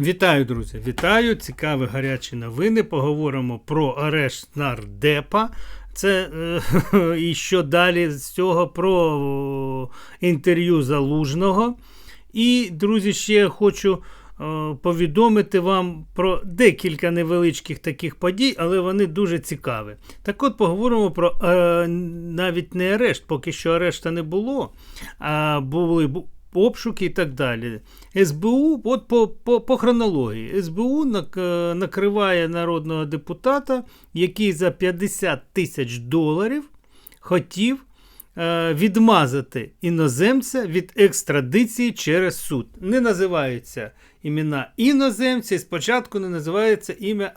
Вітаю, друзі! Вітаю! Цікаві гарячі новини. Поговоримо про арешт нардепа. Це е, і що далі з цього про о, інтерв'ю Залужного. І, друзі, ще хочу е, повідомити вам про декілька невеличких таких подій, але вони дуже цікаві. Так от поговоримо про е, навіть не арешт, поки що арешта не було, а були бу- обшуки і так далі. СБУ, от по, по, по хронології, СБУ е, накриває народного депутата, який за 50 тисяч доларів хотів е, відмазати іноземця від екстрадиції через суд. Не називаються імена іноземця, і спочатку не називається ім'я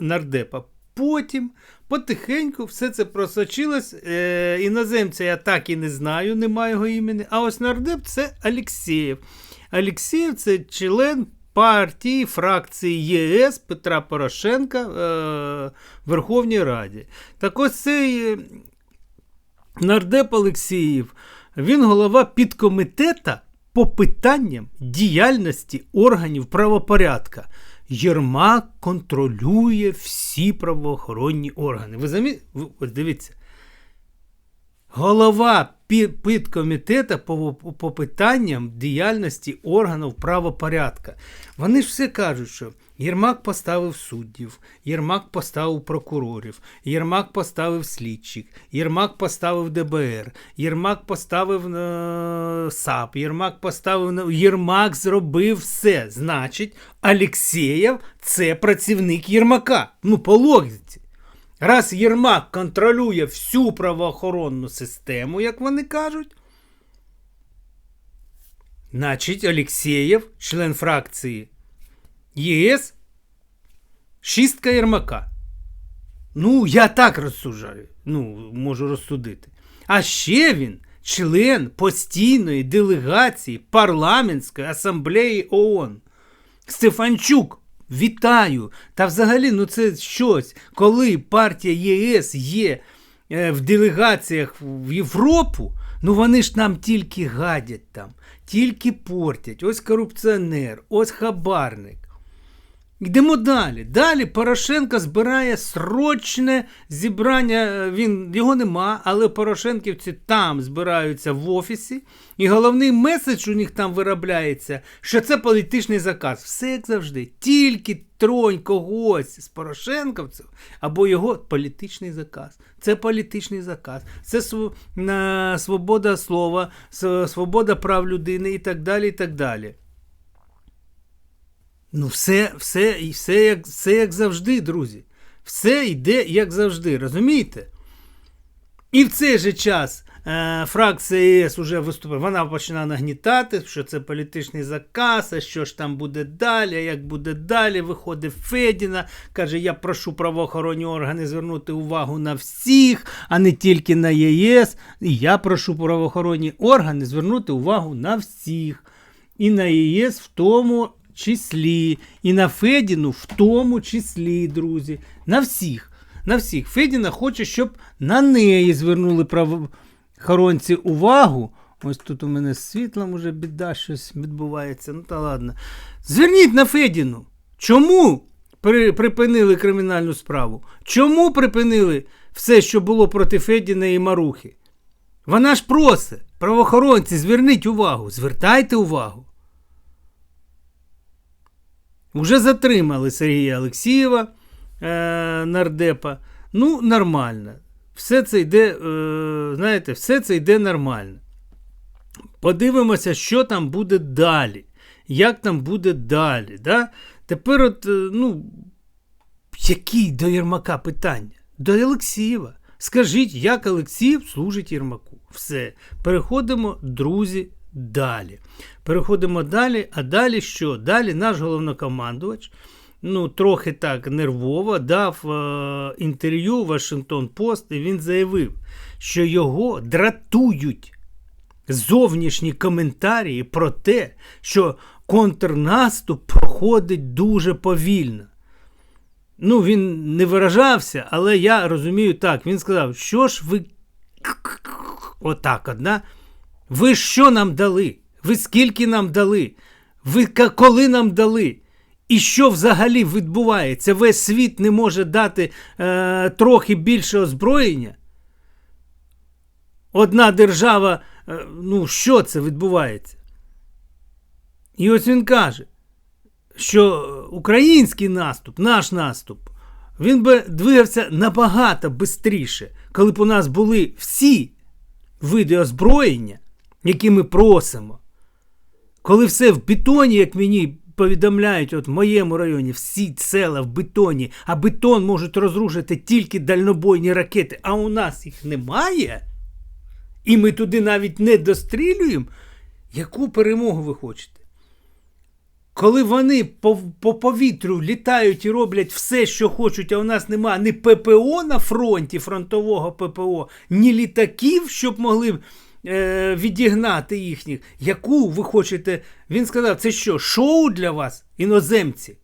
нардепа. Потім потихеньку все це просочилось. Е, іноземця я так і не знаю, немає його імені. А ось нардеп це Алексєєв. Алексєєв це член партії фракції ЄС Петра Порошенка е, в Верховній Раді. Так ось цей е, нардеп Олексіїв, він голова підкомітета по питанням діяльності органів правопорядка. Єрмак контролює всі правоохоронні органи. Ви замі... Дивіться. Голова підкомітета по, по питанням діяльності органів правопорядка. Вони ж все кажуть, що Єрмак поставив суддів, Єрмак поставив прокурорів, Єрмак поставив слідчих, Єрмак поставив ДБР, Єрмак поставив е, САП, Єрмак поставив на- Єрмак зробив все. Значить, Алєксєєв це працівник Єрмака. Ну, по логіці. Раз Єрмак контролює всю правоохоронну систему, як вони кажуть, значить Алєксєєв, член фракції ЄС, шістка Єрмака. Ну, я так розсужаю, ну, можу розсудити. А ще він член постійної делегації парламентської асамблеї ООН. Стефанчук, вітаю! Та взагалі, ну це щось, коли партія ЄС є е, в делегаціях в Європу, ну вони ж нам тільки гадять там, тільки портять. Ось корупціонер, ось хабарник. Йдемо далі. Далі Порошенко збирає срочне зібрання. е, Він його нема, але Порошенківці там збираються в офісі. І головний меседж у них там виробляється, що це політичний заказ. Все як завжди. Тільки тронь когось з Порошенковців або його політичний заказ. Це політичний заказ. Це свобода слова, свобода прав людини і так далі. і так далі. Ну, все, все, і все, як, все як завжди, друзі. Все йде як завжди, розумієте? І в цей же час е, фракція ЄС уже виступає, вона починає нагнітати, що це політичний заказ, а що ж там буде далі, а як буде далі. Виходить Федіна, каже: я прошу правоохоронні органи звернути увагу на всіх, а не тільки на ЄС. І я прошу правоохоронні органи звернути увагу на всіх. І на ЄС в тому числі, і на Федіну в тому числі, друзі. На всіх. На всіх. Федіна хоче, щоб на неї звернули правоохоронці увагу. Ось тут у мене з світлом уже біда, щось відбувається. Ну та ладно. Зверніть на Федіну. Чому при, припинили кримінальну справу? Чому припинили все, що було проти Федіна і Марухи? Вона ж просить, правоохоронці, зверніть увагу, звертайте увагу. Уже затримали Сергія Олексієва, е, нардепа. Ну, нормально. Все це йде, е, знаєте, все це йде нормально. Подивимося, що там буде далі. Як там буде далі. Да? Тепер, от, е, ну, які до Єрмака питання? До Олексієва. Скажіть, як Олексіїв служить Єрмаку. Все. Переходимо, друзі, далі. Переходимо далі. А далі що? Далі наш головнокомандувач, ну, трохи так нервово, дав е, інтерв'ю Вашингтон Пост, і він заявив, що його дратують зовнішні коментарі про те, що контрнаступ проходить дуже повільно. Ну, він не виражався, але я розумію так. Він сказав, що ж ви отак одна. Ви що нам дали? Ви скільки нам дали? Ви коли нам дали? І що взагалі відбувається? Весь світ не може дати е, трохи більше озброєння? Одна держава, е, ну що це відбувається? І ось він каже, що український наступ, наш наступ, він би двигався набагато швидше, коли б у нас були всі види озброєння, які ми просимо. Коли все в бетоні, як мені повідомляють, от в моєму районі всі села в бетоні, а бетон можуть розрушити тільки дальнобойні ракети, а у нас їх немає, і ми туди навіть не дострілюємо. Яку перемогу ви хочете? Коли вони по, по повітрю літають і роблять все, що хочуть, а у нас нема ні ППО на фронті, фронтового ППО, ні літаків, щоб могли е, відігнати їхніх. Яку ви хочете? Він сказав, це що, шоу для вас, іноземці?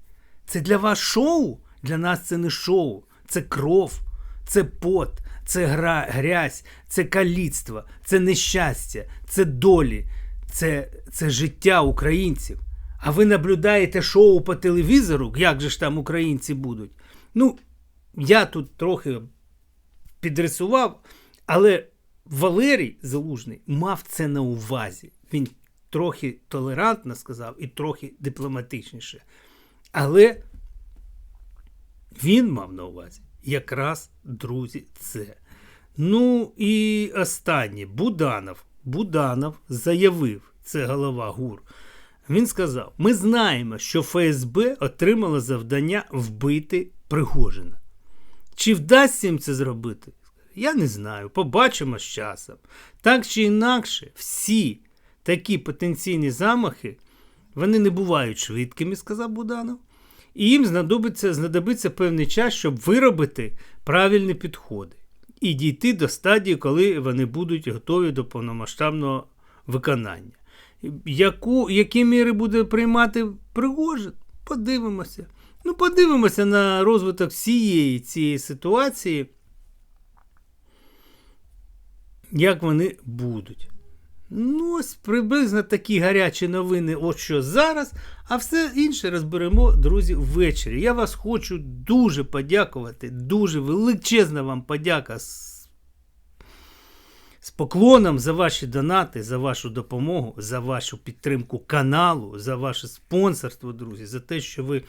Це для вас шоу? Для нас це не шоу, це кров, це пот, це гра, грязь, це каліцтво, це нещастя, це долі, це, це життя українців. А ви наблюдаєте шоу по телевізору, як же ж там українці будуть? Ну, я тут трохи підрисував, але Валерій Залужний мав це на увазі. Він трохи толерантно сказав і трохи дипломатичніше. Але він мав на увазі якраз, друзі, це. Ну і останнє Буданов. Буданов заявив, це голова ГУР. Він сказав: ми знаємо, що ФСБ отримало завдання вбити Пригожина. Чи вдасться їм це зробити? Я не знаю. Побачимо з часом. Так чи інакше, всі такі потенційні замахи вони не бувають швидкими, сказав Буданов. І їм знадобиться, знадобиться певний час, щоб виробити правильні підходи і дійти до стадії, коли вони будуть готові до повномасштабного виконання. Яку, Які міри буде приймати Пригожин? Подивимося. Ну, подивимося на розвиток всієї цієї ситуації, як вони будуть. Ну, ось приблизно такі гарячі новини, от що зараз, а все інше розберемо, друзі, ввечері. Я вас хочу дуже подякувати, дуже величезна вам подяка з, з поклоном за ваші донати, за вашу допомогу, за вашу підтримку каналу, за ваше спонсорство, друзі, за те, що ви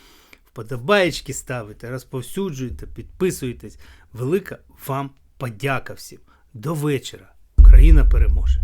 вподобаєчки ставите, розповсюджуєте, підписуєтесь. Велика вам подяка всім. До вечора. Україна переможе!